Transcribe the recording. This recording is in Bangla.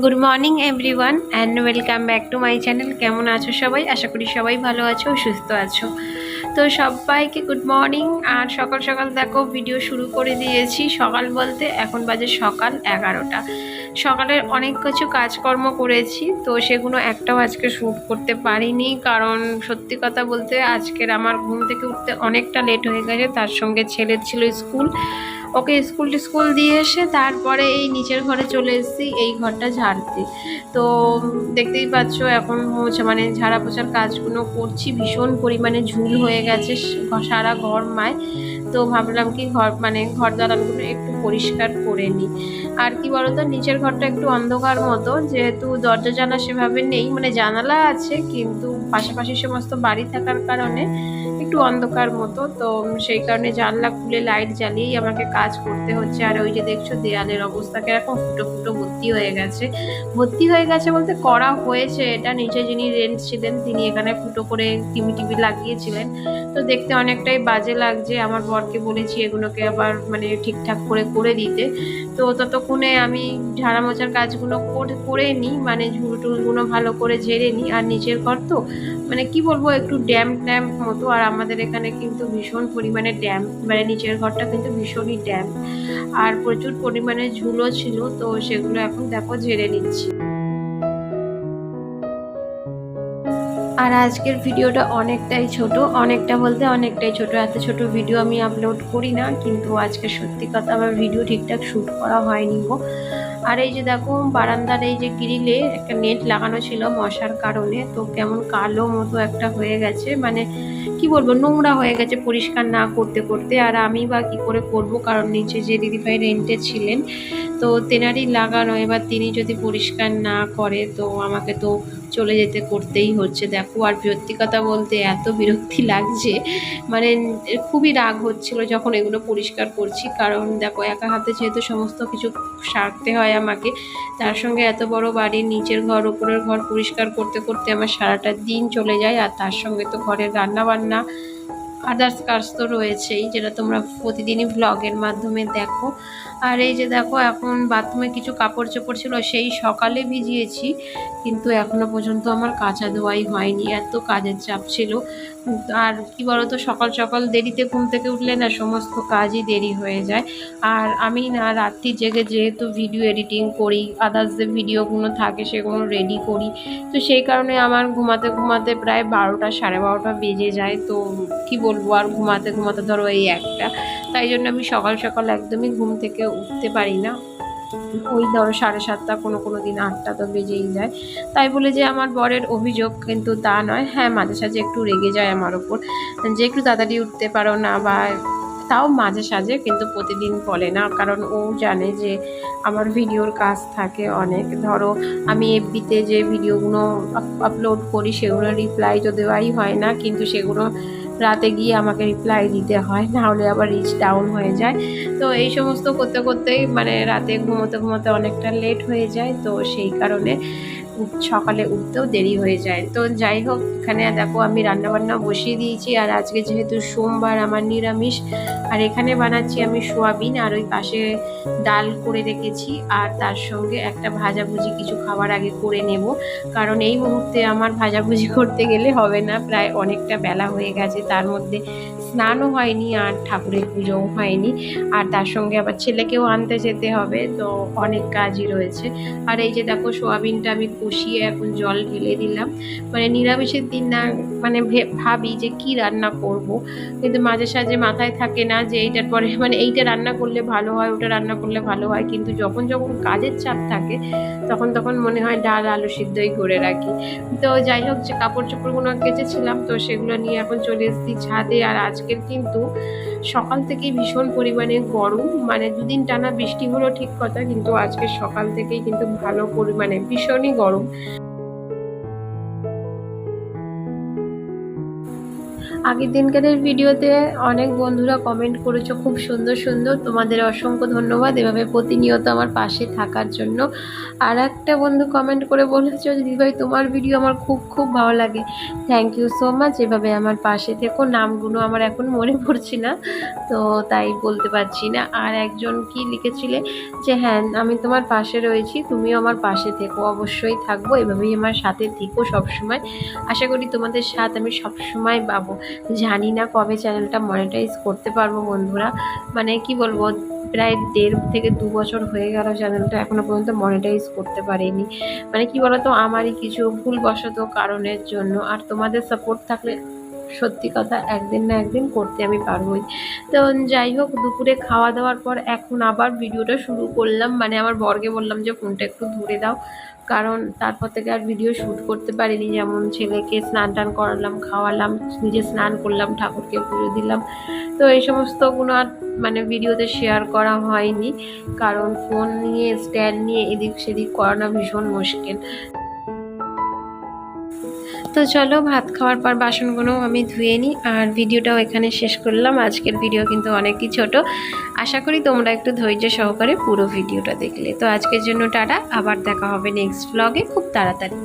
Good morning everyone and welcome back to my channel কেমন আছো সবাই? আশা করি সবাই ভালো আছো, সুস্থ আছো। তো সবাইকে গুড মর্নিং আর সকাল সকাল দেখো ভিডিও শুরু করে দিয়েছি সকাল বলতে এখন বাজে সকাল এগারোটা। সকালের অনেক কিছু কাজকর্ম করেছি, তো সেগুলো একটাও আজকে শ্যুট করতে পারিনি, কারণ সত্যি কথা বলতে আজকের আমার ঘুম থেকে উঠতে অনেকটা লেট হয়ে গেছে, তার সঙ্গে ছেলের ছিল স্কুল ওকে স্কুল টিস্কুল দিয়ে এসে তারপরে এই নিচের ঘরে চলে এসেছি, এই ঘরটা ঝাড়তে। তো দেখতেই পাচ্ছ এখন হচ্ছে মানে ঝাড়া পোছার কাজগুলো করছি, ভীষণ পরিমাণে ঝুল হয়ে গেছে সারা ঘর মায়। তো ভাবলাম কি ঘর মানে ঘর দালানগুলো একটু পরিষ্কার করে নিই। আর কি বলতো, নিচের ঘরটা একটু অন্ধকার মতো, যেহেতু দরজা জানা সেভাবে নেই মানে জানালা আছে, কিন্তু পাশাপাশি সমস্ত বাড়ি থাকার কারণে একটু অন্ধকার মতো, তো সেই কারণে জানলা খুলে লাইট জ্বালিয়েই আমাকে কাজ করতে হচ্ছে। আর ওই যে দেখছ দেয়ালের অবস্থা, কীরকম ফুটো ফুটো ভর্তি হয়ে গেছে। ভর্তি হয়ে গেছে বলতে করা হয়েছে এটা। নিচে যিনি রেন্ট ছিলেন, তিনি এখানে ফুটো করে টিভি টিভি লাগিয়েছিলেন। তো দেখতে অনেকটাই বাজে লাগছে। আমার বরকে বলেছি এগুলোকে আবার মানে ঠিকঠাক করে করে দিতে। তো ততক্ষণে আমি ঝাড়া মোছার কাজগুলো করে নিই। মানে ঝুল টুলগুলো ভালো করে ঝেড়ে নিই। আর নিচের ঘর তো মানে কি বলব, একটু ড্যাম ট্যাম্প মতো। আর আমাদের এখানে কিন্তু ভীষণ পরিমাণে ড্যাম মানে নিচের ঘরটা কিন্তু ভীষণই ড্যাম আর প্রচুর পরিমাণে ঝুলো ছিল, তো সেগুলো এখন দেখো ঝেড়ে নিচ্ছি। আর আজকের ভিডিওটা অনেকটাই ছোট, অনেকটা বলতে অনেকটাই ছোট। এত ছোট ভিডিও আমি আপলোড করি না, কিন্তু আজকে সত্যি কথা আমার ভিডিও ঠিকঠাক শ্যুট করা হয়নি গো। আর এই যে দেখো, বারান্দার এই যে গ্রিলে একটা নেট লাগানো ছিল মশার কারণে। তো কেমন কালো মতো একটা হয়ে গেছে। মানে কি বলব, নোংরা হয়ে গেছে পরিষ্কার না করতে করতে। আর আমি বা কি করে করব? কারণ নিচে যে দিদিভাই রেন্টে ছিলেন তো তেনারই লাগানো, এবার তিনি যদি পরিষ্কার না করে, তো আমাকে তো চলে যেতে করতেই হচ্ছে। দেখো, আর কথা বলতে এত বিরক্তি লাগছে। মানে খুবই রাগ হচ্ছিল যখন এগুলো পরিষ্কার করছি, কারণ দেখো, একা হাতে যেহেতু সমস্ত কিছু সারতে হয় আমাকে, তার সঙ্গে এত বড় বাড়ির নিচের ঘর ওপরের ঘর পরিষ্কার করতে করতে আমার সারাটা দিন চলে যায়, আর তার সঙ্গে তো ঘরের রান্না বান্না আদার্স কাজ তো রয়েছেই, যেটা তোমরা প্রতিদিনই ব্লগের মাধ্যমে দেখো। আর এই যে দেখো, এখন বাথরুমে কিছু কাপড় চোপড় ছিল, সেই সকালে ভিজিয়েছি, কিন্তু এখনও পর্যন্ত আমার কাঁচা ধোয়াই হয়নি, এত কাজের চাপ ছিল। আর কি বলতো, সকাল সকাল দেরিতে ঘুম থেকে উঠলে না সমস্ত কাজই দেরি হয়ে যায়। আর আমি না রাত্রি জেগে যেহেতু ভিডিও এডিটিং করি আদার্স যে ভিডিওগুলো থাকে সেগুলো রেডি করি। তো সেই কারণে আমার ঘুমাতে ঘুমাতে প্রায় বারোটা, সাড়ে বারোটা বেজে যায়। তো কি বলব, আর ঘুমাতে ঘুমাতে ধরো এই একটা। তাই জন্য আমি সকাল সকাল একদমই ঘুম থেকে উঠতে পারি না। ওই ধরো সাড়ে সাতটা, কোনো কোনো দিন আটটা তো বেজেই যায়। তাই বলে যে আমার বরের অভিযোগ কিন্তু তা নয়। হ্যাঁ মাঝে সাঝে একটু রেগে যায় আমার ওপর। যে একটু তাড়াতাড়ি উঠতে পারো না বা তাও মাঝে সাঝে কিন্তু প্রতিদিন বলে না। কারণ ও জানে যে আমার ভিডিওর কাজ থাকে অনেক। ধরো, আমি এফবিতে যে ভিডিওগুলো আপলোড করি, সেগুলো রিপ্লাই তো দেওয়াই হয় না। কিন্তু সেগুলো রাতে গিয়ে আমাকে রিপ্লাই দিতে হয়, নাহলে আবার রিচ ডাউন হয়ে যায়। তো এই সমস্ত করতে করতেই মানে রাতে ঘুমোতে ঘুমোতে অনেকটা লেট হয়ে যায়, তো সেই কারণে সকালে উঠতেও দেরি হয়ে যায়। তো যাই হোক, এখানে দেখো আমি রান্নাবান্না বসিয়ে দিয়েছি। আর আজকে যেহেতু সোমবার আমার নিরামিষ, আর এখানে বানাচ্ছি আমি সোয়াবিন আর ওই পাশে ডাল করে রেখেছি। আর তার সঙ্গে একটা ভাজাভুজি কিছু খাবার আগে করে নেব। কারণ এই মুহূর্তে আমার ভাজাভুজি করতে গেলে হবে না, প্রায় অনেকটা বেলা হয়ে গেছে। তার মধ্যে স্নানও হয়নি আর ঠাকুরের পুজোও হয়নি। আর তার সঙ্গে আবার ছেলেকেও আনতে যেতে হবে, তো অনেক কাজই রয়েছে। আর এই যে দেখো, সোয়াবিনটা আমি কষিয়ে এখন জল ঢেলে দিলাম। মানে নিরামিষের দিন না মানে ভাবি যে কি রান্না করব। কিন্তু মাঝে সাঝে মাথায় থাকে না যে এইটার পরে মানে এইটা রান্না করলে ভালো হয়, ওটা রান্না করলে ভালো হয়। কিন্তু যখন যখন কাজের চাপ থাকে, তখন তখন মনে হয় ডাল, আলু সিদ্ধই করে রাখি। তো যাই হোক, যে কাপড় চোপড়গুলো কেচেছিলাম, তো সেগুলো নিয়ে এখন চলে এসেছি ছাদে। আর আজকের কিন্তু সকাল থেকেই ভীষণ পরিমাণে গরম। মানে দুদিন টানা বৃষ্টি হলো ঠিক কথা, কিন্তু আজকে সকাল থেকেই কিন্তু ভালো পরিমাণে ভীষণই গরম। আগের দিনকারের ভিডিওতে অনেক বন্ধুরা কমেন্ট করেছ, খুব সুন্দর সুন্দর। তোমাদের অসংখ্য ধন্যবাদ এভাবে প্রতিনিয়ত আমার পাশে থাকার জন্য। আর একটা বন্ধু কমেন্ট করে বলেছ দিদিভাই তোমার ভিডিও আমার খুব খুব ভালো লাগে। থ্যাংক ইউ সো মাচ এভাবে আমার পাশে থেকো। নামগুলো আমার এখন মনে পড়ছে না, তো তাই বলতে পারছি না। আর একজন কি লিখেছিলে যে হ্যাঁ আমি তোমার পাশে রয়েছি, তুমিও আমার পাশে থেকো, অবশ্যই থাকব। এভাবেই আমার সাথে থেকো সবসময়। আশা করি তোমাদের সাথ আমি সবসময় পাবো। জানি না কবে চ্যানেলটা মনিটাইজ করতে পারব বন্ধুরা। মানে কি বলব, প্রায় দেড় থেকে দু বছর হয়ে গেল চ্যানেলটা এখনও পর্যন্ত মনিটাইজ করতে পারিনি। মানে কি বলতো, আমারই কিছু ভুলবশত কারণের জন্য। আর তোমাদের সাপোর্ট থাকলে সত্যি কথা একদিন না একদিন করতে আমি পারবোই। তো যাই হোক, দুপুরে খাওয়া দাওয়ার পর এখন আবার ভিডিওটা শুরু করলাম। মানে আমার বরকে বললাম যে, ফোনটা একটু ধরে দাও। কারণ তারপর থেকে আর ভিডিও শ্যুট করতে পারিনি। যেমন ছেলেকে স্নান টান করালাম, খাওয়ালাম, নিজে স্নান করলাম, ঠাকুরকে পুজো দিলাম। তো এই সমস্তগুলো আর মানে ভিডিওতে শেয়ার করা হয়নি। কারণ ফোন নিয়ে স্ট্যান্ড নিয়ে, এদিক সেদিক করানো ভীষণ মুশকিল। তো চলো, ভাত খাওয়ার পর বাসনগুলো আমি ধুয়ে নিই। আর ভিডিওটাও এখানে শেষ করলাম। আজকের ভিডিও কিন্তু অনেকই ছোট। আশা করি তোমরা একটু ধৈর্য সহকারে পুরো ভিডিওটা দেখলে। তো আজকের জন্য টাটা। আবার দেখা হবে নেক্সট ব্লগে খুব তাড়াতাড়ি।